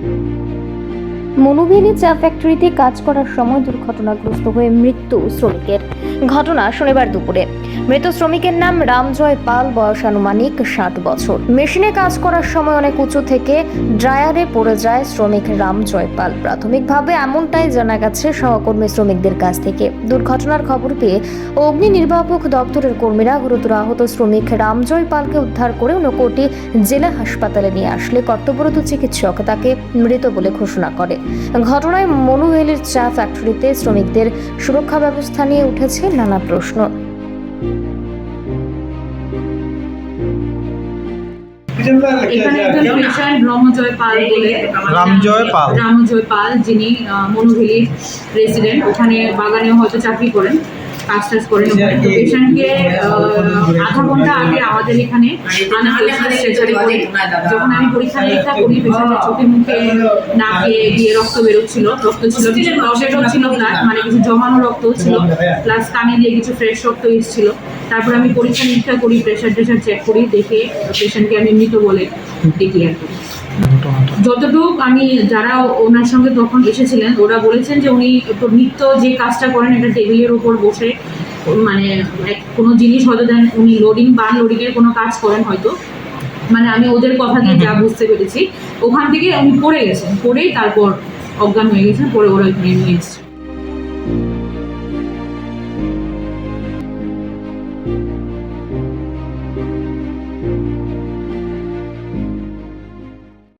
Música মনুভেলি চা ফ্যাক্টরিতে কাজ করার সময় দুর্ঘটনাগ্রস্ত হয়ে মৃত্যু শ্রমিকের। ঘটনা শনিবার দুপুরে। মৃত শ্রমিকের নাম রামজয় পাল, বয়স আনুমানিক ষাট বছর। মেশিনে কাজ করার সময় অনেক উঁচু থেকে ড্রায়ারে পড়ে যায় শ্রমিক রামজয় পাল। প্রাথমিকভাবে এমনটাই জানা গেছে সহকর্মী শ্রমিকদের কাছ থেকে। দুর্ঘটনার খবর পেয়ে অগ্নি নির্বাপক দপ্তরের কর্মীরা গুরুতর আহত শ্রমিক রামজয় পালকে উদ্ধার করে ঊনকোটি জেলা হাসপাতালে নিয়ে আসলে কর্তব্যরত চিকিৎসক তাকে মৃত বলে ঘোষণা করে। ঘটনায় মনোহেলের চা ফ্যাক্টরিতে শ্রমিকদের সুরক্ষা ব্যবস্থা নিয়ে উঠেছে নানা প্রশ্ন। এখানে একজন পেশেন্ট রামজয় পাল বলে রামজয় পাল। রামজয় পাল যিনি মনোভেলির রেসিডেন্ট ওখানে বাগানে হয়তো চাকরি করেন। কাজ টাজ করেন ওখানে তো পেশেন্টকে আধা ঘণ্টা আগে আমাদের এখানে করে। যখন আমি পরীক্ষা নিরীক্ষা করি পেশেন্টের চোখে মুখে নাকে দিয়ে রক্ত বেরোচ্ছিল রক্ত ছিল কিছু ছিল ব্লাড মানে কিছু জমানো রক্ত ছিল প্লাস কানে দিয়ে কিছু ফ্রেশ রক্ত এসেছিল। তারপর আমি পরীক্ষা নিরীক্ষা করি প্রেশার টেশার চেক করি দেখে পেশেন্টকে আমি মৃত বলে ডিক্লেয়ার করি যতটুকু আমি যারা ওনার সঙ্গে তখন এসেছিলেন ওরা বলেছেন যে উনি নিত্য যে কাজটা করেন এটা টেবিলের উপর বসে মানে এক- কোনো জিনিস হয়তো দেন উনি লোডিং বা লোডিং এর কোনো কাজ করেন হয়তো। মানে আমি ওদের কথা দিয়ে যা বুঝতে পেরেছি। ওখান থেকে উনি পড়ে গেছেন পড়েই তারপর অজ্ঞান হয়ে গেছেন পরে ওরা এখানে নিয়ে এসছে।